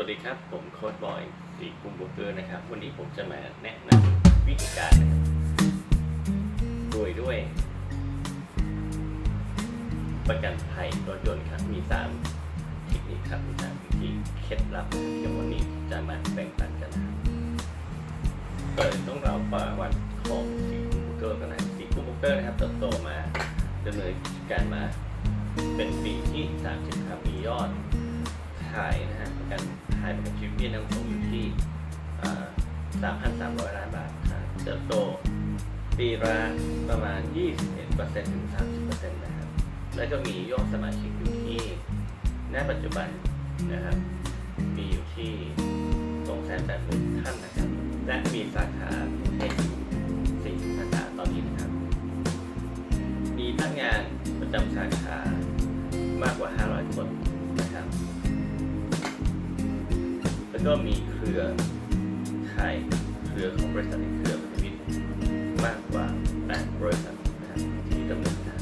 วัสดีครับ ผมโค้ดบอยสีกุมบุกเกอร์นะครับ วันนี้ผมจะมาแนะนำวิธีการรับโดยด้วย ประกันภัยรถยนต์ครับ มีสามเทคนิคครับมีสามวิธีเคล็ดลับเดี๋ยววันนี้จะมาแบ่งปันกันนะครับเปิดต้องเราประวัติของสีกุมบุกเกอร์กันนะสีกุมบุกเกอร์นะครับเติบโตมาดำเนินกิจการมาเป็นปีที่30ครับมียอด ขายประกันชีวิตเบี้นำส่งอยู่ที่ 3,300 ล้านบาทเติบโต ปีละประมาณ 21%ถึง 30%นะครับ แล้วก็มียอดสมาชิกอยู่ที่ณปัจจุบันนะครับ มีอยู่ที่280,000ท่านนะครับ และมีสาขาในสี่สาขาตอนนี้นะครับ มีพนักงานประจำสาขามากกว่า 500 คน แล้วก็มีเครือข่ายเครือของบริษัทในเครือพันธมิตรมากกว่า8บริษัทนะครับที่ดำเนินการ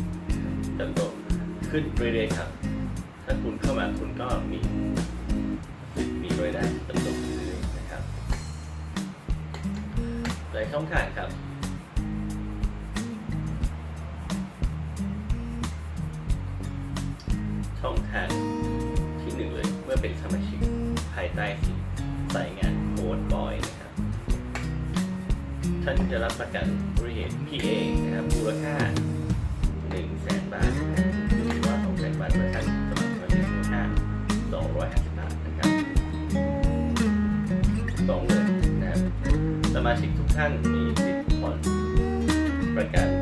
เติบโตขึ้นเรื่อยๆครับ ถ้าคุณเข้ามาคุณก็มีมีรายได้เติบโตขึ้นเรื่อยๆนะครับหลายช่องทางครับช่องทางที่หนึ่งเลยเมื่อเป็นสมาชิกภายใต้ส ท่านจะรับประกันบริเหตุ PA นะครับมูลค่า1นึ่งแสนบาทหรือว่า2องแสนบาทเมื่อท่านสมัครมาชิกมูลค่า250บาทนะครับสองเลยนะครับสมาชิกทุกท่านมีสิทธิ์ผ่อนประกัน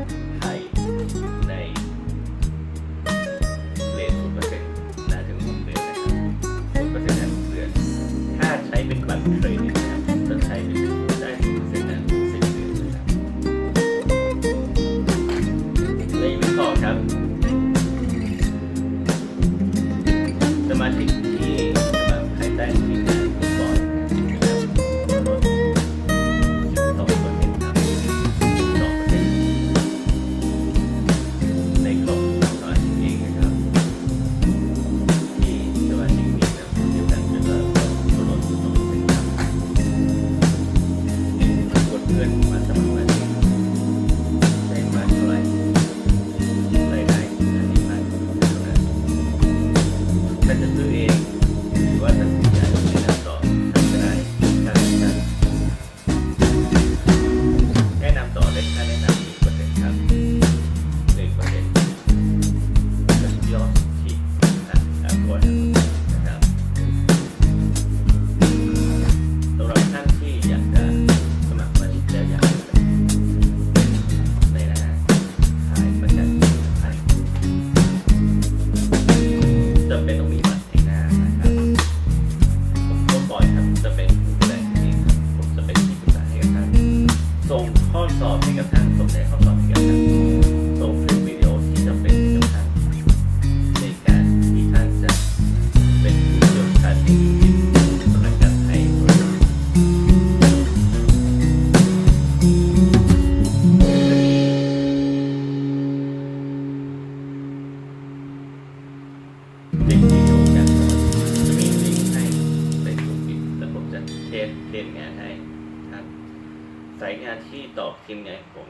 ทีมงานผม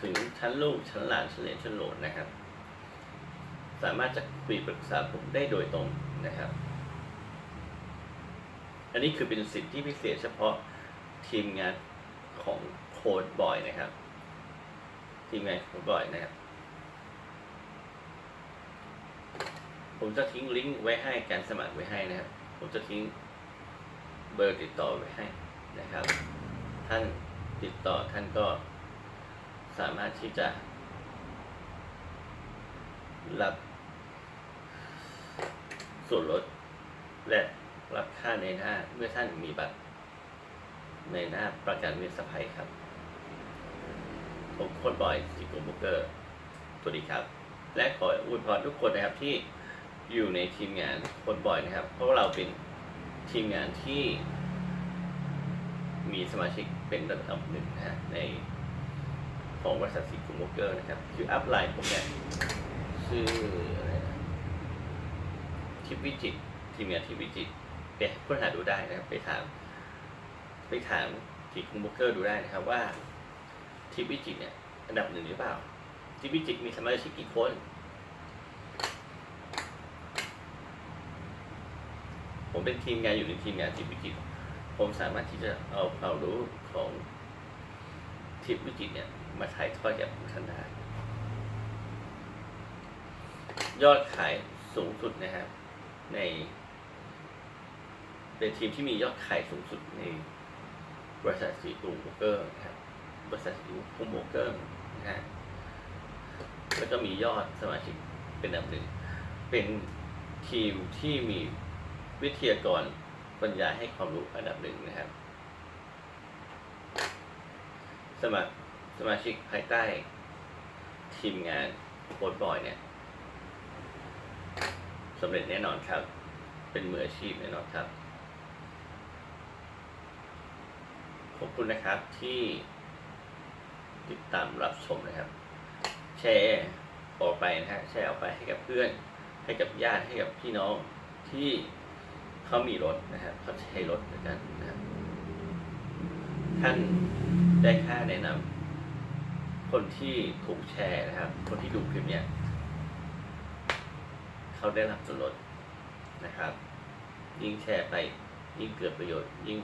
ถึงชั้นลูกชั้นหลานชั้นเหลนชั้นโหลนนะครับ สามารถจะคุยปรึกษาผมได้โดยตรงนะครับ อันนี้คือเป็นสิทธิพิเศษเฉพาะทีมงานของโค้ดบอยนะครับ ทีมงานโค้ดบอยนะครับ ผมจะทิ้งลิงก์ไว้ให้การสมัครไว้ให้นะครับ ผมจะทิ้งเบอร์ติดต่อไว้ให้นะครับ ท่าน ติดต่อท่านก็สามารถที่จะ รับ ส่วนลด และรับค่าในหน้าเมื่อท่านมีบัตร ในหน้าประกันเวชภัยครับ ผมโคนบอยสิโกบุกเกอร์สวัสดีครับ และขออวยพรทุกคนนะครับที่อยู่ในทีมงานโคนบอยนะครับ เพราะเราเป็นทีมงานที่มีสมาชิก เป็นระดับหนึ่งนะฮะในของบริษัทสีกุมโบเกอร์นะครับ คืออัพไลน์ผมเนี่ยชื่ออะไรนะทิพวิจิตทีมงานทิพวิจิตไปค้นหาดูได้นะครับ ไปถาม ไปถามทีคุณบุ๊กเกอร์ดูได้นะครับว่าทีมพิจิตเนี่ยอันดับหนึ่งหรือเปล่าทีมพิจิตมีสมาชิกกี่คนผมเป็นทีมงานอยู่ในทีมงานทีมพิจิตร ผมสามารถที่จะเอาความรู้ของทีมพิจิตเนี่ย มาถ่ายทอดแก่ผู้ท่านได้ยอดขายสูงสุดนะครับ ในเป็นทีมที่มียอดขายสูงสุดในบริษัทสีกรุงโบเกอร์นะครับบริษัทสีกรุงโบเกอร์นะฮะแล้วก็มียอดสมาชิกเป็นอันดับหนึ่ง เป็นทีมที่มีวิทยากร บรรยายให้ความรู้อันดับหนึ่งนะครับ สมัครสมาชิกภายใต้ ทีมงานโค้ดบอยเนี่ยสำเร็จแน่นอนครับ เป็นมืออาชีพแน่นอนครับ ขอบคุณนะครับที่ติดตามรับชมนะครับ แชร์ออกไปนะฮะแชร์ออกไปให้กับเพื่อน ให้กับญาติให้กับพี่น้องที่ เขามีรถนะครับเขาใช้รถด้วยกันนะครับท่านได้ค่าแนะนำคนที่ถูกแชร์นะครับ คนที่ดูคลิปเนี้ยเขาได้รับส่วนลดนะครับ ยิ่งแชร์ไปยิ่งเกิดประโยชน์ยิ่ง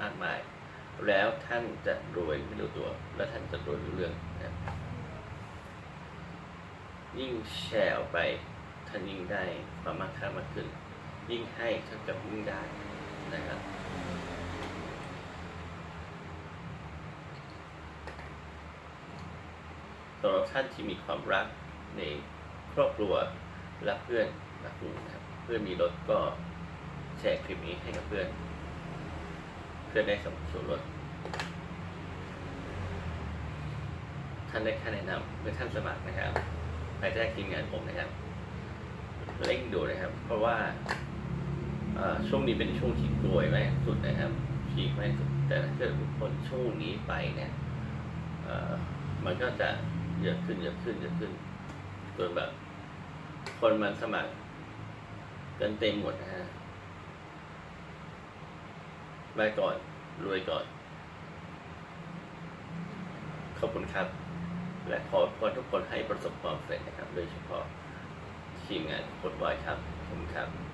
มากมาย แล้วท่านจะรวยไม่รู้ตัว และท่านจะรวยรู้เรื่องนะครับยิ่งแชร์ออกไปท่านยิ่งได้ความมั่งคั่งมากขึ้น ยิ่งให้ท่านกับยิ่งได้นะครับสำหรับท่านที่มีความรักในครอบครัวรักเพื่อนรักหมู่นะครับ เพื่อนมีรถก็แชร์คลิปนี้ให้กับเพื่อน เพื่อนได้ส่วนลดท่านได้ค่าแนะนำเมื่อท่านสมัครนะครับภายใต้ทีมงานผมนะครับเร่งดูนะครับ เพราะว่า ช่วงนี้เป็นช่วงที่รวยมากสุดนะครับพีคมากสุดแต่ถ้าเกิดคนช่วงนี้ไปเนี่ยมันก็จะเยอะขึ้นเยอะขึ้นเยอะขึ้นจนแบบ คนมันสมัครกันเต็มหมดนะฮะมาก่อนรวยก่อน ขอบคุณครับ และขอพรทุกคนให้ประสบความสำเร็จนะครับ โดยเฉพาะทีมงานคดบอยครับขอบคุณครับ